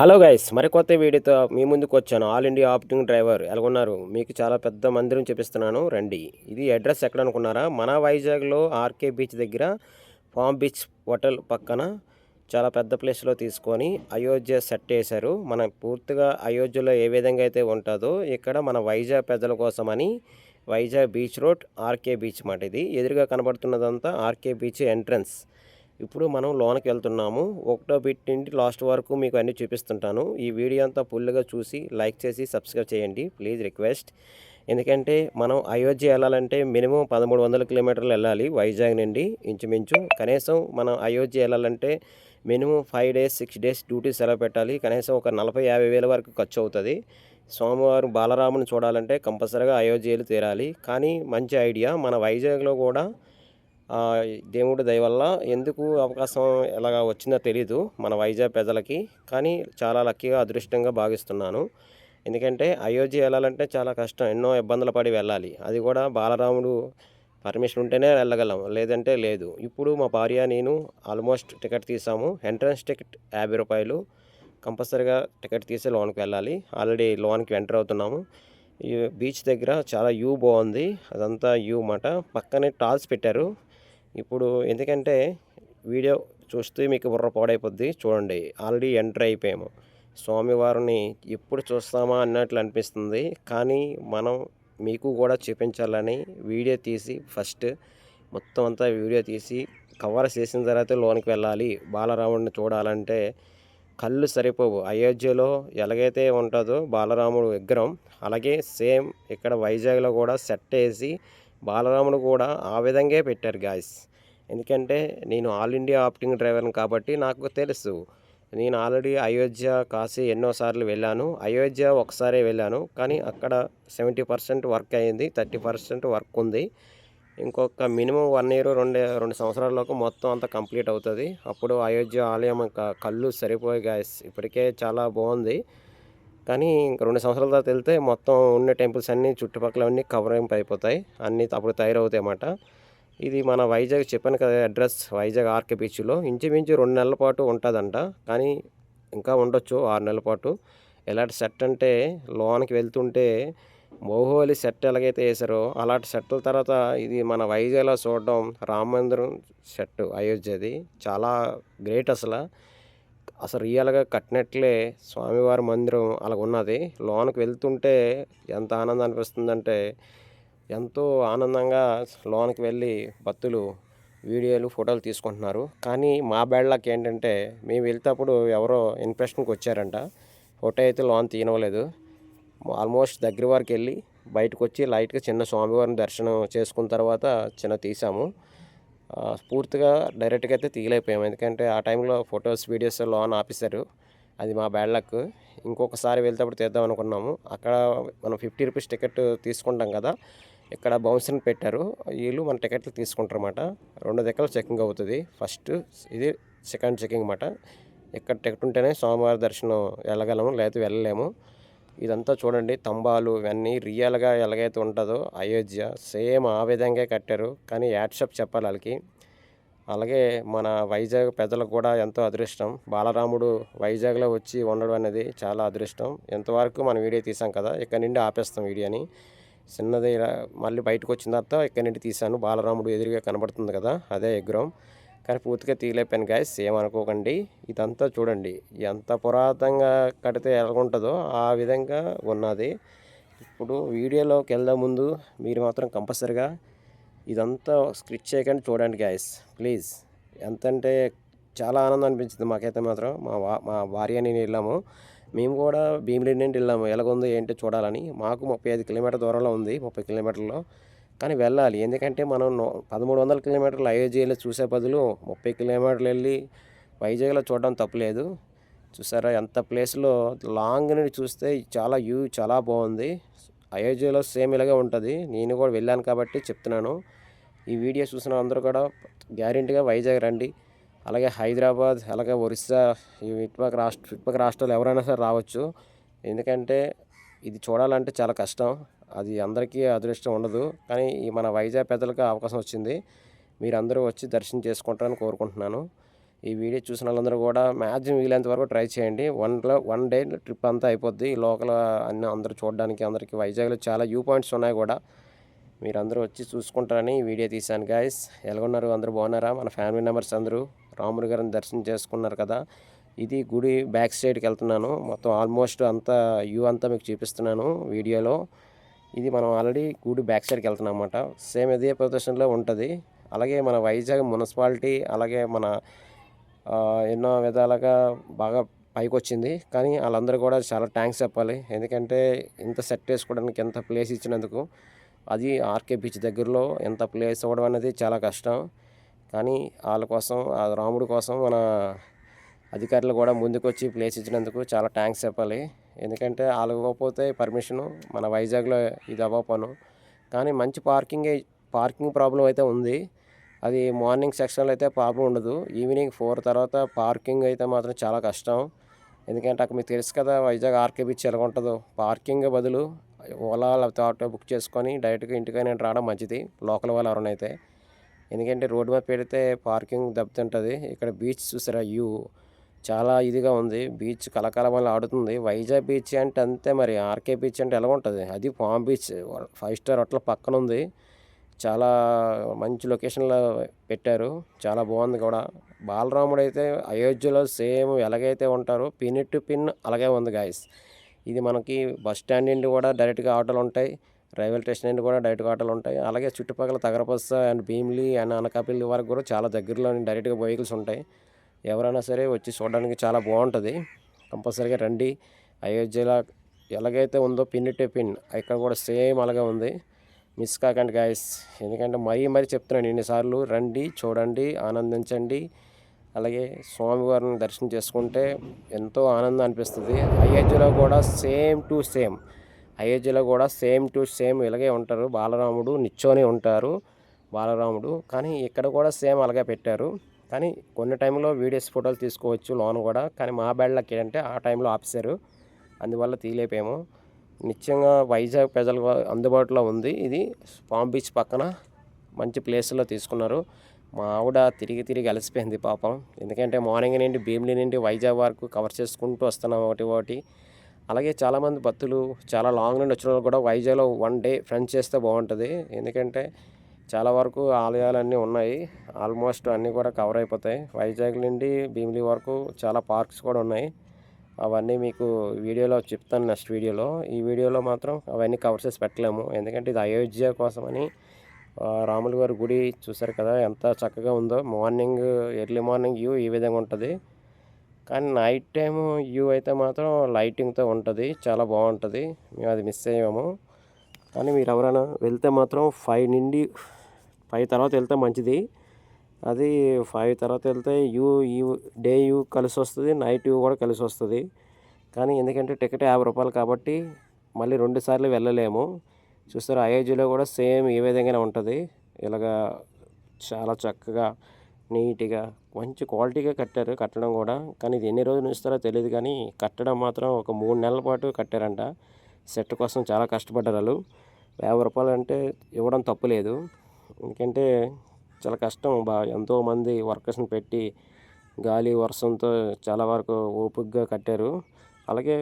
Hello guys మరికొత్త వీడియోతో మీ ముందుకు వచ్చాను. ఆల్ ఇండియా ఆప్టింగ్ డ్రైవర్ ఎలాగొన్నారు? మీకు చాలా పెద్ద మందిరం చూపిస్తున్నాను. రండి. ఇది అడ్రస్ ఎక్కడ అనుకున్నారా మన వైజాగ్లో ఆర్కే బీచ్ దగ్గర ఫామ్ బీచ్ హోటల్ పక్కన చాలా పెద్ద ప్లేస్లో తీసుకొని అయోధ్య సెట్ చేశారు మన పూర్తిగా అయోధ్యలో ఏ విధంగా అయితే ఉంటుందో ఇక్కడ మన వైజాగ్ పెద్దల కోసమని Vizag beach road RK beach మాట ఇది. ఎదురుగా కనబడుతున్నదంతా ఆర్కే బీచ్ ఎంట్రన్స్ ఇప్పుడు మనం లోనకి వెళ్తున్నాము. ఒకటో బిట్ నుండి లాస్ట్ వరకు మీకు అన్ని చూపిస్తుంటాను. ఈ వీడియో అంతా ఫుల్గా చూసి లైక్ చేసి సబ్స్క్రైబ్ చేయండి. Please request. ఎందుకంటే మనం అయోధ్య వెళ్ళాలంటే మినిమం పదమూడు వందల కిలోమీటర్లు వెళ్ళాలి వైజాగ్ నుండి ఇంచుమించు. కనీసం మనం అయోధ్య వెళ్ళాలంటే minimum five days six days duty సెలవు పెట్టాలి. కనీసం ఒక నలభై యాభై వేల వరకు ఖర్చు అవుతుంది. సోమవారం బాలరాముని చూడాలంటే కంపల్సరీగా అయోధ్యలు తీరాలి. కానీ మంచి ఐడియా మన వైజాగ్లో కూడా దేవుడి దయ వల్ల ఎందుకు అవకాశం ఎలాగా వచ్చిందో తెలీదు మన వైజాగ్ ప్రజలకి కానీ చాలా లక్కీగా అదృష్టంగా భావిస్తున్నాను. ఎందుకంటే అయోధ్య వెళ్ళాలంటే చాలా కష్టం ఎన్నో ఇబ్బందులు పడి వెళ్ళాలి. అది కూడా బాలరాముడు పర్మిషన్ ఉంటేనే వెళ్ళగలం లేదంటే లేదు. ఇప్పుడు మా భార్య నేను ఆల్మోస్ట్ టికెట్ తీసాము. ఎంట్రన్స్ టికెట్ యాభై రూపాయలు కంపల్సరీగా టికెట్ తీసి లోన్కి వెళ్ళాలి. ఆల్రెడీ లోన్కి ఎంటర్ అవుతున్నాము. ఈ బీచ్ దగ్గర చాలా వ్యూ బాగుంది. అదంతా వ్యూ మాట పక్కనే టాల్స్ పెట్టారు. ఇప్పుడు ఎందుకంటే వీడియో చూస్తే మీకు బుర్ర పాడైపోద్ది. చూడండి ఆల్రెడీ ఎంటర్ అయిపోయాము. స్వామివారిని ఎప్పుడు చూస్తామా అన్నట్లు అనిపిస్తుంది. కానీ మనం మీకు కూడా చూపించాలని వీడియో తీసి ఫస్ట్ మొత్తం అంతా వీడియో తీసి కవర్ చేసిన తర్వాత లోనికి వెళ్ళాలి. బాలరాముడిని చూడాలంటే కళ్ళు సరిపోవు. అయోధ్యలో ఎలాగైతే ఉంటుందో బాలరాముడు విగ్రహం అలాగే సేమ్ ఇక్కడ వైజాగ్లో కూడా సెట్ వేసి బాలరాముడు కూడా ఆ విధంగా పెట్టారు గాయస్ ఎందుకంటే నేను ఆల్ ఇండియా ఆప్టింగ్ డ్రైవర్ని కాబట్టి నాకు తెలుసు. నేను ఆల్రెడీ అయోధ్య కాశీ ఎన్నోసార్లు వెళ్ళాను. అయోధ్య ఒకసారే వెళ్ళాను. కానీ అక్కడ సెవెంటీ పర్సెంట్ వర్క్ అయింది థర్టీ పర్సెంట్ వర్క్ ఉంది. ఇంకొక మినిమం వన్ ఇయర్ రెండు రెండు సంవత్సరాల్లోకి మొత్తం అంతా కంప్లీట్ అవుతుంది. అప్పుడు అయోధ్య ఆలయం ఇంకా కళ్ళు సరిపోయి గాయస్ ఇప్పటికే చాలా బాగుంది. కానీ ఇంక రెండు సంవత్సరాల తర్వాత వెళ్తే మొత్తం ఉన్న టెంపుల్స్ అన్నీ చుట్టుపక్కల అన్నీ కవరింగ్ అయిపోతాయి. అన్నీ అప్పుడు తయారవుతాయి అన్నమాట. ఇది మన వైజాగ్ చెప్పాను కదా అడ్రస్ వైజాగ్ ఆర్కే బీచ్లో. ఇంచుమించు రెండు నెలల పాటు ఉంటుందంట. కానీ ఇంకా ఉండొచ్చు ఆరు నెలల పాటు. ఎలాంటి సెట్ అంటే లోనికి వెళ్తుంటే మోహోలి సెట్ ఎలాగైతే వేసారో అలాంటి సెట్ల తర్వాత ఇది మన వైజాగ్లో చూడడం రామ మందిరం సెట్ అయోధ్యది. చాలా గ్రేట్ అసలు. అసలు రియల్గా కట్టినట్లే స్వామివారి మందిరం అలాగ ఉన్నది లోనకి వెళ్తుంటే ఎంత ఆనందం అనిపిస్తుందంటే ఎంతో ఆనందంగా లోనకి వెళ్ళి భక్తులు వీడియోలు ఫోటోలు తీసుకుంటున్నారు. కానీ మా బ్యాడ్లకి ఏంటంటే మేము వెళ్తేప్పుడు ఎవరో ఇన్ఫెక్షన్కి వచ్చారంట. ఫోటో అయితే లోన్ తీయనవలేదు ఆల్మోస్ట్ దగ్గర వరకు వెళ్ళి బయటకు వచ్చి లైట్గా చిన్న స్వామివారిని దర్శనం చేసుకున్న తర్వాత చిన్న తీసాము. స్ఫూర్తిగా డైరెక్ట్గా అయితే తీయలేకపోయాము ఎందుకంటే ఆ టైంలో ఫొటోస్ వీడియోస్ లోన్ ఆపేశారు. అది మా బ్యాడ్ లక్. ఇంకొకసారి వెళ్తేప్పుడు తీద్దాం అనుకున్నాము. అక్కడ మనం ఫిఫ్టీ రూపీస్ టికెట్ తీసుకుంటాం కదా ఇక్కడ బౌన్సర్ని పెట్టారు. వీళ్ళు మన టికెట్లు తీసుకుంటారు అన్నమాట రెండు దగ్గర చెకింగ్ అవుతుంది. ఫస్ట్ ఇది సెకండ్ చెకింగ్ అన్నమాట. ఇక్కడ టికెట్ ఉంటేనే సోమవారం దర్శనం వెళ్ళగలము లేకపోతే వెళ్ళలేము. ఇదంతా చూడండి తంబాలు ఇవన్నీ రియల్గా ఎలాగైతే ఉంటుందో అయోధ్య సేమ్ ఆ విధంగా కట్టారు. కానీ యాడ్షప్ చెప్పాలి వాళ్ళకి. అలాగే మన వైజాగ్ పెద్దలకు కూడా ఎంతో అదృష్టం. బాలరాముడు వైజాగ్లో వచ్చి ఉండడం అనేది చాలా అదృష్టం. ఎంతవరకు మనం వీడియో తీసాం కదా ఇక్కడ నుండి ఆపేస్తాం వీడియోని. చిన్నది మళ్ళీ బయటకు వచ్చిన తర్వాత ఇక్కడ నుండి తీసాను బాలరాముడు ఎదురుగా కనబడుతుంది కదా అదే విగ్రహం. కానీ పూర్తిగా తీయలేపాను గాయస్ ఏమనుకోకండి. ఇదంతా చూడండి. ఎంత పురాతనంగా కడితే ఎలాగుంటుందో ఆ విధంగా ఉన్నది. ఇప్పుడు వీడియోలోకి వెళ్దాం ముందు. మీరు మాత్రం కంపల్సరిగా ఇదంతా స్క్రిచ్ చేయకండి చూడండి గాయస్ ప్లీజ్ ఎంతంటే చాలా ఆనందం అనిపించింది మాకైతే మాత్రం. మా వా మా భార్య నేను వెళ్ళాము. మేము కూడా భీమిలి నుండి వెళ్ళాము. ఎలాగుందో ఏంటో చూడాలని. మాకు ముప్పై ఐదు కిలోమీటర్ దూరంలో ఉంది. ముప్పై కిలోమీటర్లో. కానీ వెళ్ళాలి. ఎందుకంటే మనం పదమూడు వందల కిలోమీటర్లు అయోధ్యలో చూసే బదులు ముప్పై కిలోమీటర్లు వెళ్ళి వైజాగ్లో చూడడం తప్పులేదు. చూసారా? ఎంత ప్లేస్లో లాంగ్ నుండి చూస్తే చాలా వ్యూ చాలా బాగుంది. అయోధ్యలో సేమ్ ఇలాగే ఉంటుంది. నేను కూడా వెళ్ళాను కాబట్టి చెప్తున్నాను. ఈ వీడియో చూసిన అందరూ కూడా గ్యారెంటీగా వైజాగ్ రండి. అలాగే హైదరాబాద్ అలాగే ఒరిస్సా ఈ ఇటుపక్క రాష్ట్ర ఇటుపక్క రాష్ట్రాలు ఎవరైనా సరే రావచ్చు. ఎందుకంటే ఇది చూడాలంటే చాలా కష్టం. అది అందరికీ అదృష్టం ఉండదు. కానీ మన వైజాగ్ పెద్దలకు అవకాశం వచ్చింది. మీరందరూ వచ్చి దర్శనం చేసుకుంటారని కోరుకుంటున్నాను. ఈ వీడియో చూసిన వాళ్ళందరూ కూడా మ్యాక్సిమం వీలైనంత వరకు ట్రై చేయండి. వన్లో వన్ డే ట్రిప్ అంతా అయిపోద్ది. లోకల్ అన్ని అందరూ చూడడానికి అందరికీ వైజాగ్లో చాలా వ్యూ పాయింట్స్ ఉన్నాయి కూడా. మీరందరూ వచ్చి చూసుకుంటారని ఈ వీడియో తీశాను గాయస్. ఎలాగున్నారు? అందరూ బాగున్నారా? మన ఫ్యామిలీ మెంబర్స్ అందరూ రాముడి గారిని దర్శనం చేసుకున్నారు కదా. ఇది గుడి బ్యాక్ సైడ్కి వెళ్తున్నాను. మొత్తం ఆల్మోస్ట్ అంతా వ్యూ అంతా మీకు చూపిస్తున్నాను వీడియోలో. ఇది మనం ఆల్రెడీ గుడి బ్యాక్ సైడ్కి వెళ్తున్నాం అనమాట సేమ్ ఇదే ప్రదర్శనలో ఉంటుంది. అలాగే మన వైజాగ్ మున్సిపాలిటీ అలాగే మన ఎన్నో విధాలుగా బాగా పైకి వచ్చింది కానీ వాళ్ళందరూ కూడా చాలా థ్యాంక్స్ చెప్పాలి. ఎందుకంటే ఇంత సెట్ వేసుకోవడానికి ఎంత ప్లేస్ ఇచ్చినందుకు అది ఆర్కే బీచ్ దగ్గరలో ఎంత ప్లేస్ ఇవ్వడం అనేది చాలా కష్టం. కానీ వాళ్ళ కోసం ఆ రాముడి కోసం మన అధికారులు కూడా ముందుకు వచ్చి ప్లేస్ ఇచ్చినందుకు చాలా థ్యాంక్స్ చెప్పాలి. ఎందుకంటే వాళ్ళు ఇవ్వకపోతే పర్మిషను మన వైజాగ్లో ఇది అవ్వపను కానీ మంచి పార్కింగ్ పార్కింగ్ ప్రాబ్లం అయితే ఉంది. అది మార్నింగ్ సెక్షన్లో అయితే ప్రాబ్లం ఉండదు. ఈవినింగ్ ఫోర్ తర్వాత పార్కింగ్ అయితే మాత్రం చాలా కష్టం. ఎందుకంటే అక్కడ మీకు తెలుసు కదా వైజాగ్ ఆర్కే బీచ్ ఎలా ఉంటుందో. పార్కింగ్ బదులు ఓలా లేకపోతే ఆటో బుక్ చేసుకొని డైరెక్ట్గా ఇంటికైనా రావడం మంచిది. లోకల్ వాళ్ళు ఎవరైనా అయితే. ఎందుకంటే రోడ్డు మీద పెడితే పార్కింగ్ దెబ్బతింటుంది. ఇక్కడ బీచ్ చూసారా యూ చాలా ఇదిగా ఉంది. బీచ్ కలకలమని ఆడుతుంది. వైజాగ్ బీచ్ అంటే అంతే మరి. ఆర్కే బీచ్ అంటే ఎలా ఉంటుంది. అది Palm Beach. Five star hotel పక్కన ఉంది. చాలా మంచి లొకేషన్లో పెట్టారు. చాలా బాగుంది కూడా. బాలరాముడు అయితే అయోధ్యలో సేమ్ ఎలాగైతే ఉంటారో పిన్ టు పిన్ అలాగే ఉంది గాయస్. ఇది మనకి బస్ స్టాండ్ నుండి కూడా డైరెక్ట్గా ఆటోలు ఉంటాయి. రైల్వే స్టేషన్ నుండి కూడా డైరెక్ట్గా ఆటోలు ఉంటాయి. అలాగే చుట్టుపక్కల తగరపస్స అండ్ భీమిలి అండ్ అనకాపల్లి వరకు కూడా చాలా దగ్గరలో డైరెక్ట్గా వెహికల్స్ ఉంటాయి. ఎవరైనా సరే వచ్చి చూడడానికి చాలా బాగుంటుంది. కంపల్సరీగా రండి. అయోధ్యలో ఎలాగైతే ఉందో పిన్ టు పిన్ ఇక్కడ కూడా సేమ్ అలాగే ఉంది. మిస్ కాకండి గాయస్ ఎందుకంటే మరీ మరీ చెప్తున్నాను ఎన్నిసార్లు రండి చూడండి ఆనందించండి. అలాగే స్వామివారిని దర్శనం చేసుకుంటే ఎంతో ఆనందం అనిపిస్తుంది. అయోధ్యలో కూడా సేమ్ టు సేమ్ అయోధ్యలో కూడా సేమ్ టు సేమ్ ఇలాగే ఉంటారు. బాలరాముడు నిచ్చోని ఉంటారు బాలరాముడు. కానీ ఇక్కడ కూడా సేమ్ అలాగే పెట్టారు. కానీ కొన్ని టైంలో వీడియోస్ ఫోటోలు తీసుకోవచ్చు లోన్ కూడా. కానీ మా బ్యాడ్లకి ఏంటంటే ఆ టైంలో ఆపేశారు అందువల్ల తీయలేపాము నిత్యంగా వైజాగ్ ప్రజలకు అందుబాటులో ఉంది. ఇది పామ్ బీచ్ పక్కన మంచి ప్లేస్లో తీసుకున్నారు. మా ఆవిడ తిరిగి తిరిగి అలసిపోయింది పాపం. ఎందుకంటే మార్నింగ్ నుండి భీమిలి నుండి వైజాగ్ వరకు కవర్ చేసుకుంటూ వస్తున్నాం ఒకటి ఒకటి. అలాగే చాలామంది భక్తులు చాలా లాంగ్ నుండి వచ్చిన వాళ్ళు కూడా వైజాగ్లో వన్ డే ఫ్రెండ్ చేస్తే బాగుంటుంది. ఎందుకంటే చాలా వరకు ఆలయాలన్నీ ఉన్నాయి. ఆల్మోస్ట్ అన్నీ కూడా కవర్ అయిపోతాయి. వైజాగ్ నుండి భీమిలి వరకు చాలా పార్క్స్ కూడా ఉన్నాయి. అవన్నీ మీకు వీడియోలో చెప్తాను నెక్స్ట్ వీడియోలో. ఈ వీడియోలో మాత్రం అవన్నీ కవర్ చేసి పెట్టలేము. ఎందుకంటే ఇది అయోధ్య కోసమని రాములు రాముల గుడి చూసారు కదా ఎంత చక్కగా ఉందో. మార్నింగ్ ఎర్లీ మార్నింగ్ వ్యూ ఈ విధంగా ఉంటుంది. కానీ నైట్ టైం వ్యూ అయితే మాత్రం లైటింగ్తో ఉంటుంది. చాలా బాగుంటుంది. మేము అది మిస్ అయ్యాము. కానీ మీరు ఎవరైనా వెళ్తే మాత్రం ఫైవ్ నుండి ఫైవ్ తర్వాత వెళ్తే మంచిది. అది ఫైవ్ తర్వాత వెళ్తే యూ యూ డే యూ కలిసి వస్తుంది నైట్ యూ కూడా కలిసి వస్తుంది. కానీ ఎందుకంటే టికెట్ యాభై రూపాయలు కాబట్టి మళ్ళీ రెండు సార్లు వెళ్ళలేము. చూస్తారు అయోధ్యలో కూడా సేమ్ ఏ విధంగానే ఉంటుంది. ఇలాగా చాలా చక్కగా నీట్గా మంచి క్వాలిటీగా కట్టారు కట్టడం కూడా. కానీ ఇది ఎన్ని రోజులు ఇస్తారో తెలియదు కానీ కట్టడం మాత్రం ఒక మూడు నెలల పాటు కట్టారంట. సెట్ కోసం చాలా కష్టపడ్డారు వాళ్ళు. యాభై రూపాయలు అంటే ఇవ్వడం తప్పులేదు ఎందుకంటే చాలా కష్టం బా. ఎంతోమంది వర్కర్స్ని పెట్టి గాలి వర్షంతో చాలా వరకు ఓపికగా కట్టారు. అలాగే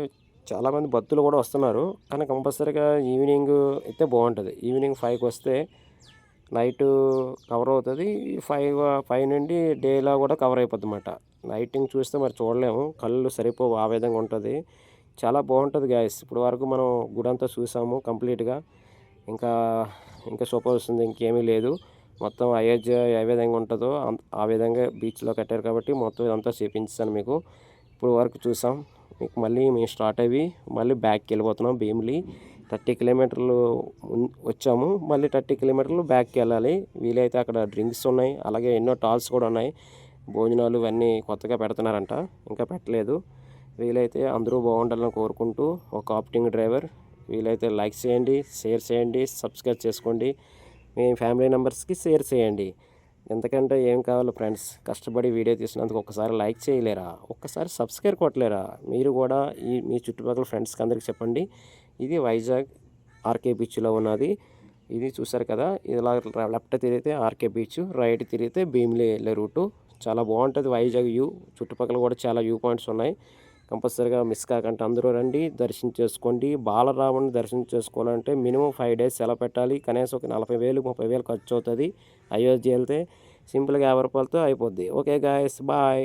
చాలామంది భక్తులు కూడా వస్తున్నారు. కానీ కంపల్సరీగా ఈవినింగ్ అయితే బాగుంటుంది. ఈవినింగ్ ఫైవ్కి వస్తే నైట్ కవర్ అవుతుంది. ఫైవ్ ఫైవ్ నుండి డేలా కూడా కవర్ అయిపోద్ది అన్నమాట లైటింగ్ చూస్తే మరి చూడలేము. కళ్ళు సరిపోవు ఆ విధంగా ఉంటుంది. చాలా బాగుంటుంది గాయస్. ఇప్పుడు వరకు మనం గుడంతా చూసాము కంప్లీట్గా. ఇంకా ఇంకా సూపర్ వస్తుంది ఇంకేమీ లేదు. మొత్తం అయోధ్య ఏ విధంగా ఉంటుందో ఆ విధంగా బీచ్లో కట్టారు కాబట్టి మొత్తం ఇదంతా చూపించాను మీకు. ఇప్పుడు వరకు చూసాం. మీకు మళ్ళీ మేము స్టార్ట్ అయ్యి మళ్ళీ బ్యాక్కి వెళ్ళిపోతున్నాం భీమిలి. థర్టీ కిలోమీటర్లు వచ్చాము. మళ్ళీ థర్టీ కిలోమీటర్లు బ్యాక్కి వెళ్ళాలి. వీలైతే అక్కడ డ్రింక్స్ ఉన్నాయి. అలాగే ఎన్నో టాల్స్ కూడా ఉన్నాయి. భోజనాలు ఇవన్నీ కొత్తగా పెడుతున్నారంట. ఇంకా పెట్టలేదు. వీలైతే అందరూ బాగుండాలని కోరుకుంటూ ఒక ఆప్టింగ్ డ్రైవర్ వీలైతే లైక్ చేయండి షేర్ చేయండి సబ్స్క్రైబ్ చేసుకోండి. మీ ఫ్యామిలీ మెంబర్స్కి షేర్ చేయండి. ఎంతకంటే ఏం కావాలి ఫ్రెండ్స్? కష్టపడి వీడియో తీసినందుకు ఒక్కసారి లైక్ చేయలేరా? ఒక్కసారి సబ్స్క్రైబ్ కొట్టలేరా? మీరు కూడా ఈ మీ చుట్టుపక్కల ఫ్రెండ్స్కి అందరికి చెప్పండి. ఇది వైజాగ్ ఆర్కే బీచ్లో ఉన్నది. ఇది చూసారు కదా? ఇలా లెఫ్ట్ తిరిగితే ఆర్కే బీచ్ రైట్ తిరిగితే భీమిలి వెళ్ళే రూటు. చాలా బాగుంటుంది వైజాగ్ వ్యూ. చుట్టుపక్కల కూడా చాలా వ్యూ పాయింట్స్ ఉన్నాయి. కంపల్సరీగా మిస్ కాకుండా. అందరూ రండి దర్శనం చేసుకోండి. బాలరాముని దర్శనం చేసుకోవాలంటే మినిమం ఫైవ్ డేస్ సెలవు పెట్టాలి. కనీసం ఒక నలభై వేలు ముప్పై వేలు ఖర్చు అవుతుంది. అయోధ్య వెళ్తే సింపుల్గా యాభై రూపాయలతో అయిపోద్ది. Okay guys bye